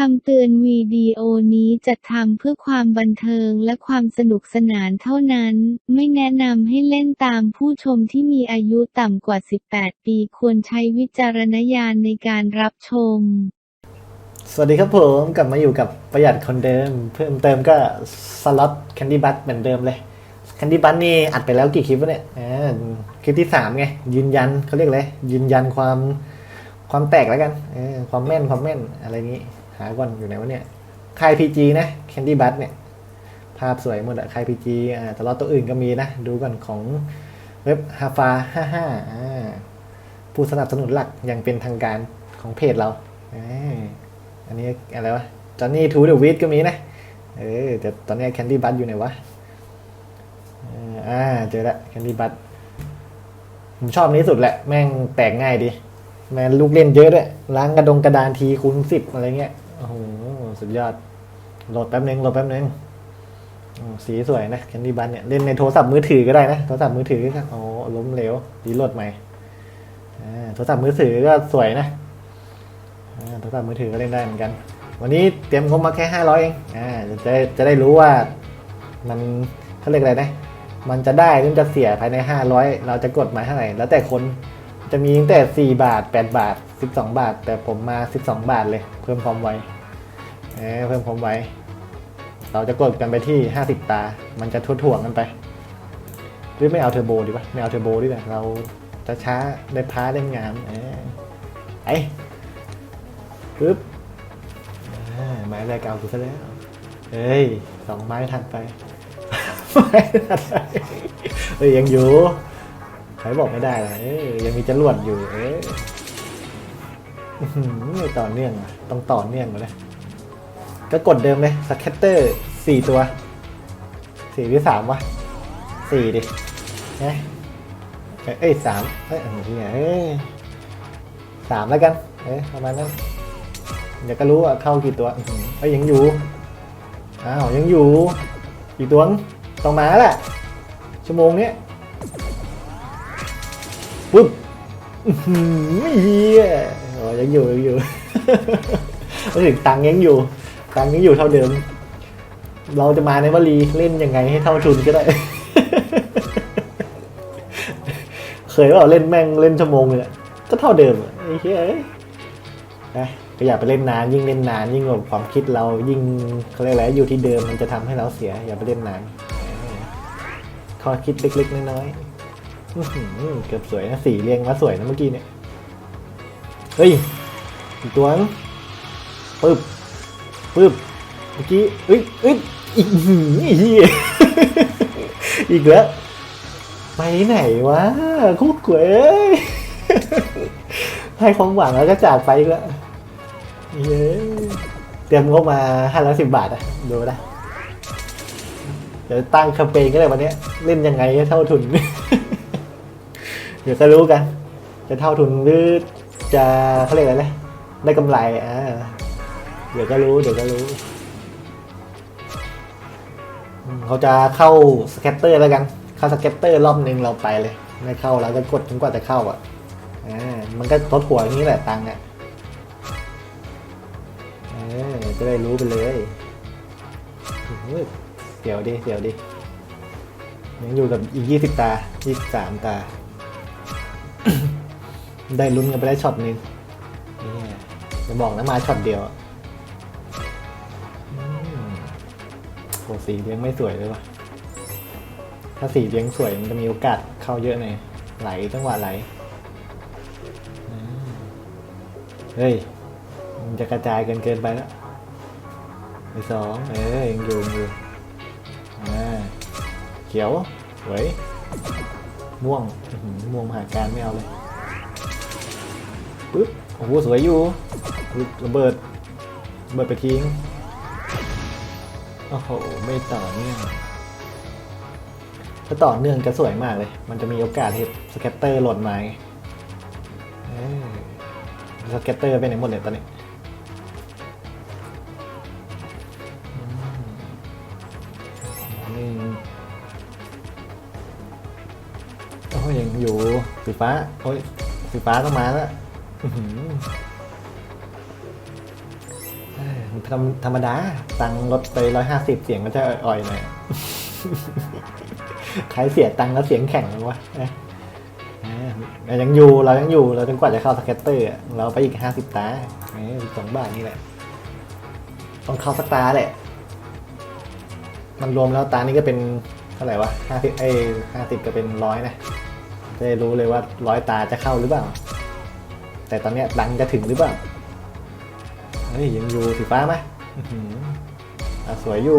คำเตือนวีดีโอนี้จัดทำเพื่อความบันเทิงและความสนุกสนานเท่านั้น ไม่แนะนำให้เล่นตามผู้ชมที่มีอายุต่ำกว่า 18 ปีควรใช้วิจารณญาณในการรับชม สวัสดีครับผมกลับมาอยู่กับประหยัดคนเดิม เพิ่มเติมก็สล็อตแคนดี้บัตเหมือนเดิมเลยแคนดี้บัตนี่อัดไปแล้วกี่คลิปวะเนี่ยอ่าคลิปที่สามไงยืนยันเขาเรียกอะไรยืนยันความความแตกแล้วกันเออความแม่นความแม่นอะไรนี้ หาก่อนอยู่ไหนวะเนี่ยค่ายพีจีนะแคนดี้บัตเนี่ย ภาพสวยหมดอะค่ายพีจีอ่าแต่ละตัวอื่นก็มีนะ ดูก่อนของเว็บฮาฟาห้าห้าผู้สนับสนุนหลักอย่างเป็นทางการของเพจเราอ่าอันนี้อะไรวะจอนนี่ทูเดอะวิทก็มีนะ เออแต่ตอนนี้แคนดี้บัตอยู่ไหนวะอ่าเจอละแคนดี้บัตผมชอบนี้สุดแหละ แม่งแตกง่ายดี แม่งลูกเล่นเยอะด้วยล้างกระดงกระดานทีคูณสิบอะไรเงี้ย อ้โหสุดยอด โหลดแป๊บนึง โหลดแป๊บนึงสีสวยนะแคนดี้บัตเนี่ยเล่นในโทรศัพท์มือถือก็ได้นะ โทรศัพท์มือถือก็โอ้ล้มเหลวดีโหลดใหม่โทรศัพท์มือถือก็สวยนะโทรศัพท์มือถือก็เล่นได้เหมือนกัน วันนี้เตรียมงบมาแค่ห้าร้อยเองอ่าจะได้จะได้รู้ว่ามันเขาเรียกอะไรนะ มันจะได้หรือจะเสียภายในห้าร้อยเราจะกดมาเท่าไหร่ แล้วแต่คนจะมีตั้งแต่สี่บาทแปดบาทสิบสองบาท แต่ผมมาสิบสองบาทเลย เพิ่มความไว เออเพิ่มความไวเราจะกดกันไปที่ห้าสิบตา มันจะทั่วๆกันไป หรือไม่เอาเทอร์โบดีวะไม่เอาเทอร์โบดีกว่าเราจะช้าได้พ้าได้งามเออไอปึ๊บไม้แรกเอากูซะแล้วเฮ้ยสองไม้ทันไปไม้ทันไปเฮ้ยยังอยู่ใครบอกไม่ได้ล่ะเอ้ยยังมีจรวดอยู่ เอ้ยต่อเนื่องอะต้องต่อเนื่องเลย ก็กดเดิมเลยสแคตเตอร์สี่ตัวสี่หรือสามวะสี่ดิเอ้ยเอ้ยสามเอ้ยอ้โหเนี่ยเอ้ยสามแล้วกันเอ้ยประมาณนั้นเดี๋ยวก็รู้ว่าเข้ากี่ตัวเอ้ยยังอยู่อ้าวยังอยู่อีกตัวนึงต้องมาแหละชั่วโมงนี้ปึ๊บอื้อหือเฮียโอ้ยังอยู่ยังอยู่รู้สึกตังยังอยู่ ตังค์ยังอยู่เท่าเดิม เราจะมาในวลีเล่นยังไงให้เท่าทุนก็ได้ เคยว่าเล่นแม่งเล่นชั่วโมงเลยก็เท่าเดิมอะไอ้เหี้ยเอ้ยนะก็อย่าไปเล่นนานยิ่งเล่นนานยิ่งแบบความคิดเรายิ่งเขาเรียกอะไรอยู่ที่เดิมมันจะทำให้เราเสีย อย่าไปเล่นนานข้อคิดเล็กๆน้อยๆเกือบสวยนะสีเรียงมาสวยนะเมื่อกี้เนี่ยเฮ้ยตัวงปึ๊บ ปึ๊บเมื่อกี้เอ้ยเอ้ยอีกหือเหี้ยอีกแล้วไปไหนวะคุกเว้ยให้ความหวังแล้วก็จากไปอีกแล้วเย้เตรียมงบมาห้าร้อยสิบบาทอะดูนะเดี๋ยวตั้งแคมเปญก็ได้วันนี้เล่นยังไงให้เท่าทุน เดี๋ยวก็รู้กัน จะเท่าทุนหรือจะเขาเรียกอะไรนะได้กำไรอ่า เดี๋ยวก็รู้ เดี๋ยวก็รู้เขาจะเข้าสแกตเตอร์แล้วกัน เข้าสแกตเตอร์รอบหนึ่งเราไปเลย ไม่เข้าเราจะกดจนกว่าจะเข้าอะอ่ามันก็ทดหัวอย่างนี้แหละตังค์อะเออจะได้รู้ไปเลยเดี๋ยวดิเดี๋ยวดิยังอยู่กับอีกยี่สิบตายี่สิบสามตา ได้ลุ้นกันไปได้ช็อตนึงจะบอกนะมาช็อตเดียวอะ โหสีเลี้ยงไม่สวยเลยว่ะ ถ้าสีเลี้ยงสวยมันจะมีโอกาสเข้าเยอะหน่อยไหลจังหวะไหลเฮ้ย มันจะกระจายเกินเกินไปแล้วไปสองเอ้ยยังอยู่อยู่อ่าเขียวเว้ยม่วงม่วงมหาการไม่เอาเลยปึ๊บโอ้โหสวยอยู่ระเบิดระเบิดไปทิ้ง อ้โห ไม่ต่อเนื่อง ถ้าต่อเนื่องจะสวยมากเลย มันจะมีโอกาสเห็นสแกตเตอร์หล่นมาสเก็ตเตอร์ไปไหนหมดเลยตอนนี้อืมนี่โอ้ยังอยู่สีฟ้า โอ้ยสีฟ้าต้องมาแล้ว ธรรมดา ตังค์ลดไปร้อยห้าสิบเสียงก็จะอ่อยๆหน่อยใครเสียตังแล้วเสียงแข็งวะเอ๊ะเอ๊ะเรายังอยู่เรายังอยู่เราจนกว่าจะเข้าสเก็ตเตอร์เราไปอีกห้าสิบตาสองบาทนี่แหละ ต้องเข้าสักตาแหละ มันรวมแล้วตานี้ก็เป็นเท่าไหร่วะห้าสิบไอ้ห้าสิบก็เป็นร้อยนะจะได้รู้เลยว่าร้อยตาจะเข้าหรือเปล่า แต่ตอนเนี้ยดังจะถึงหรือเปล่า เฮ้ยยังอยู่สีฟ้าไหมอะสวยอยู่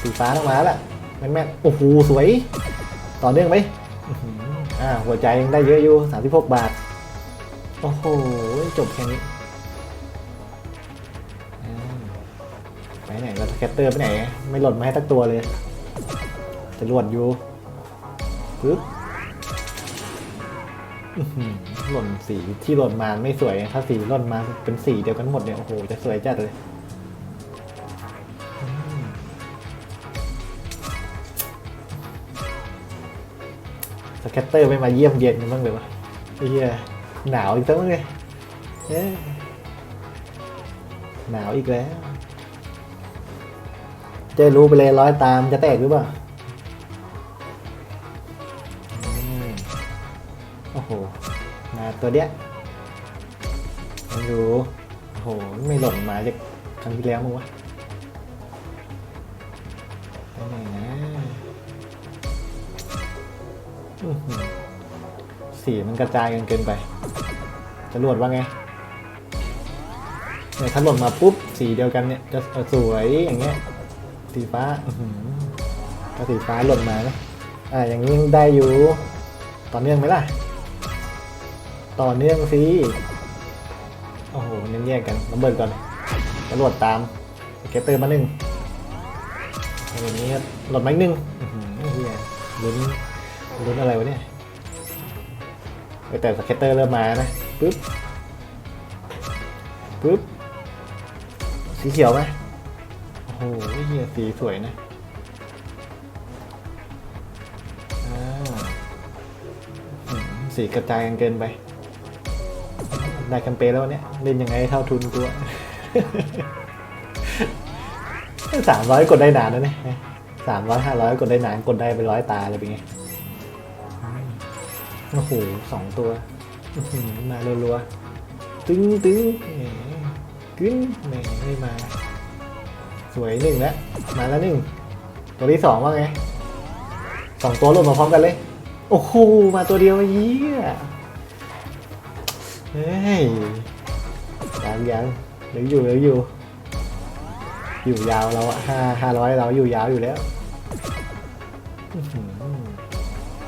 สีฟ้าต้องมาแล้วแม่นแม่นโอ้โหสวย ต่อเนื่องไหมอ่าหัวใจยังได้เยอะอยู่สามสิบหกบาท โอ้โห จบแค่นี้ไปไหนเราสแกตเตอร์ไปไหน ไม่หล่นมาให้ตักตัวเลย จะรวดอยู่ปึ๊บอื้อ หล่นสีที่หล่นมาไม่สวย ถ้าสีหล่นมาเป็นสีเดียวกันหมดเนี่ยโอ้โหจะสวยจัดเลยสแกตเตอร์ไม่มาเยี่ยมเยียนกันบ้างเลยวะไอ้เหี้ยหนาวอีกตั้งเลยหนาวอีกแล้วจะรู้ไปเลยร้อยตามจะแตกหรือเปล่า ตัวเนี้ยไม่รู้โหไม่หล่นมาจากครั้งที่แล้วมั้งวะไปไหนนะสีมันกระจายกันเกินไปจะรวดว่าไงเนี่ยถ้าหล่นมาปุ๊บสีเดียวกันเนี่ยจะสวยอย่างเงี้ยสีฟ้าอื้อหือถ้าสีฟ้าหล่นมานะอ่าอย่างนี้ได้อยู่ต่อเนื่องไหมล่ะ ต่อเนื่องสิ โอ้โหเน้นแยกกันระเบิดก่อนตำรวจตามเก็ตเตอร์มาหนึ่งอย่างนี้หลดมาอีกหนึ่งอื้อหือเฮียลุ้นลุ้นอะไรวะเนี่ยแต่สเก็ตเตอร์เริ่มมานะปึ๊บปึ๊บสีเขียวไหมโอ้โหเฮียสีสวยนะอ่าอืมสีกระจายกันเกินไป ได้แคมเปญแล้ววันเนี้ยเล่นยังไงให้เท่าทุนตัวสามร้อยกดได้นานนะเนี่ยสามร้อยห้าร้อยกดได้นานกดได้เป็นร้อยตาเลยเป็นไงโอ้โหสองตัวมารัวๆตึ้งตึ้งแหมกึ้นแหมไม่มา สวยหนึ่งแล้วมาแล้วหนึ่งตัวที่สองว่าไงสองตัวรวมมาพร้อมกันเลย โอ้โหมาตัวเดียวเยี่ย เฮ้ยยังยังเหลือยู่เหลือยู่ อยู่ยาวเราอะห้าห้าร้อยเราอยู่ยาวอยู่แล้ว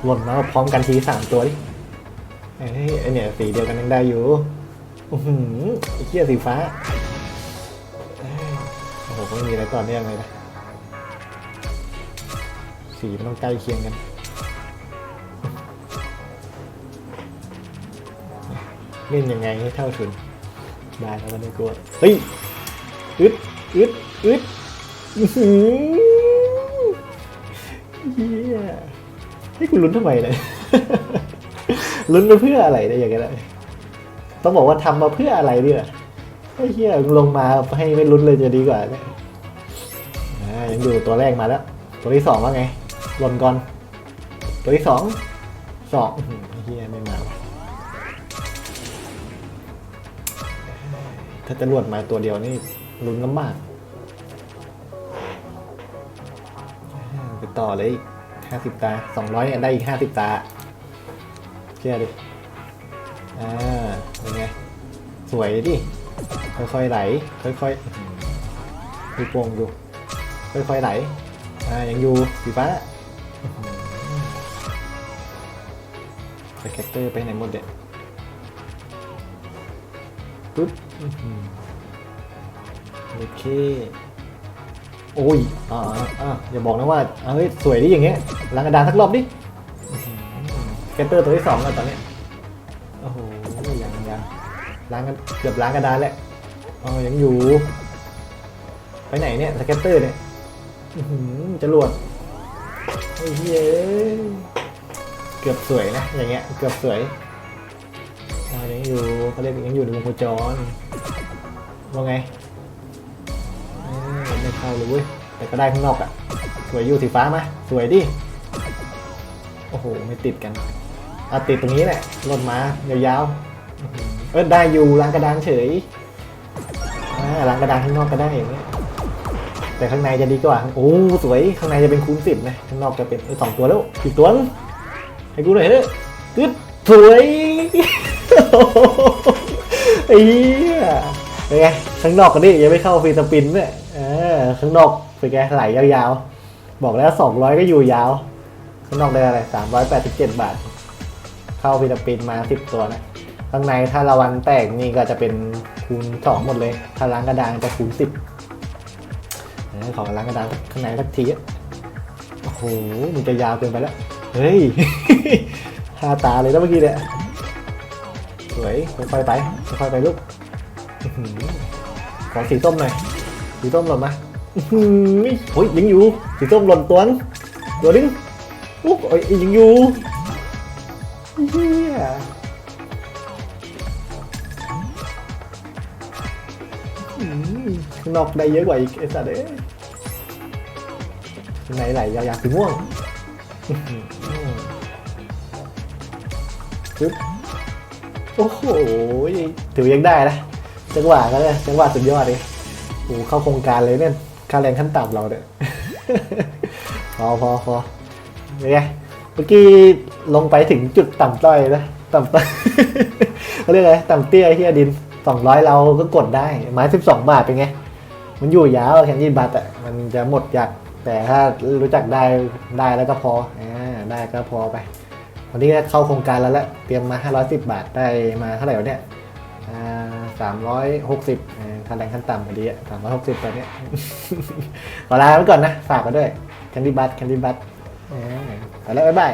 หล่นมาพร้อมกันทีสามตัวดิเฮ้ยไอเนี่ยสีเดียวกันยังได้อยู่อือหือไอ้เหี้ยสีฟ้าโอ้โหไม่มีอะไรต่อเนื่องเลยนะสีมันต้องใกล้เคียงกัน เล่นยังไงให้เท่าทุนได้แล้วก็ไม่กลัวเฮ้ยอึดอึดอึดหือเฮียให้คุณลุ้นทำไมเนี่ยลุ้นไปเพื่ออะไรเนี่ยอย่างเงี้ยต้องบอกว่าทำมาเพื่ออะไรเนี่ยไอ้เฮียลงมาให้ไม่ลุ้นเลยจะดีกว่าเนี่ยยังอยู่ตัวแรกมาแล้ว ตัวที่สองว่าไงหล่นก่อน ตัวที่สองสองเฮียไม่มา ถ้าจะรวดมาตัวเดียวนี่ลุ้นลำบากไปต่อเลยห้าสิบตาสองร้อยเนี่ยได้อีกห้าสิบตาเชื่อดิอ่าเป็นไงสวยดิค่อยๆไหล ค่อยๆอื้อโป่งอยู่ค่อยๆไหลอ่ายังอยู่สีฟ้าอื้อหือสเตเตอร์ไปไหนหมดเนี่ยปึ๊บ โอเค โอ้ย อ่าอ่าอย่าบอกนะว่า เฮ้ย สวยดิอย่างเงี้ยล้างกระดานสักรอบดิอื้อหือสเก็ตเตอร์ตัวที่สองแล้วตอนนี้ โอ้โห ยังยังล้างกันเกือบล้างกระดานแล้วอ๋อยังอยู่ ไปไหนเนี่ยสเก็ตเตอร์เนี่ยอื้อหือจรวดเหี้ยเกือบสวยนะ อย่างเงี้ย เกือบสวย ยังอยู่เขาเรียกยังอยู่ในวงโคจรว่าไงไม่เข้าเลยเว้ยแต่ก็ได้ข้างนอกอะสวยอยู่สีฟ้ามาสวยดิ โอ้โห ไม่ติดกันอาติดตรงนี้แหละหล่นมายาวๆ เออได้อยู่ล้างกระดานเฉยล้างกระดานข้างนอกก็ได้อย่างเงี้ยแต่ข้างในจะดีกว่า โอ้สวย ข้างในจะเป็นคูณสิบนะ ข้างนอกจะเป็นสองตัวแล้วอีกตัวให้กูหน่อยเถอะตึ๊ดสวย ไอ้เหี้ยเป็นไงข้างนอกกันนี่ยังไม่เข้าฟรีสปินเนี่ยเออข้างนอกเป็นไงไหลยาวๆ บอกแล้วสองร้อยก็อยู่ยาว ข้างนอกได้อะไรสามร้อยแปดสิบเจ็ดบาท เข้าฟรีสปินมาสิบตัวนะข้างในถ้าละวันแตกนี่ก็จะเป็นคูณสองหมดเลย ถ้าล้างกระดานจะคูณสิบขอล้างกระดานข้างในสักทีอะโอ้โห มันจะยาวเกินไปแล้ว เฮ้ยหาตาเลยแล้วเมื่อกี้เนี่ย วยค่อยๆไปค่อยๆไปลูกขอสีส้มหน่อยสีส้มหล่นมาอื้อหือโอ้ยยังอยู่สีส้มหล่นตัวนึงตัวนึงอุ๊ยโอ้ยยังอยู่เฮียนอกได้เยอะกว่าอีกไอ้สัตว์เอ้ยข้างในไหลยาวๆสีม่วงอื้อหือปึ๊บ โอ้โหถือยังได้นะจังหวะก็เลยจังหวะสุดยอดเลยโอ้เข้าโครงการเลยเนี่ยค่าแรงขั้นต่ำเราเนี่ยพอพอพอเป็นไงเมื่อกี้ลงไปถึงจุดต่ำต้อยนะต่ำต้อยเขาเรียกอะไรต่ำเตี้ยเฮียดินสองร้อยเราก็กดได้ไม้สิบสองบาทเป็นไง มันอยู่ยาวแคนดี้บัตอะมันจะหมดอยากแต่ถ้ารู้จักได้ได้แล้วก็พออ่าได้ก็พอไป วันนี้ก็เข้าโครงการแล้วแหละเตรียมมา 510 บาทได้มาเท่าไหร่วะเนี่ยสามร้อยหกสิบค่าแรงขั้นต่ำพอดีสามร้อยหกสิบตอนนี้ ขอลาไปก่อนนะ ฝากกันด้วย แคนดี้บัตแคนดี้บัตไปแล้ว บ๊ายบาย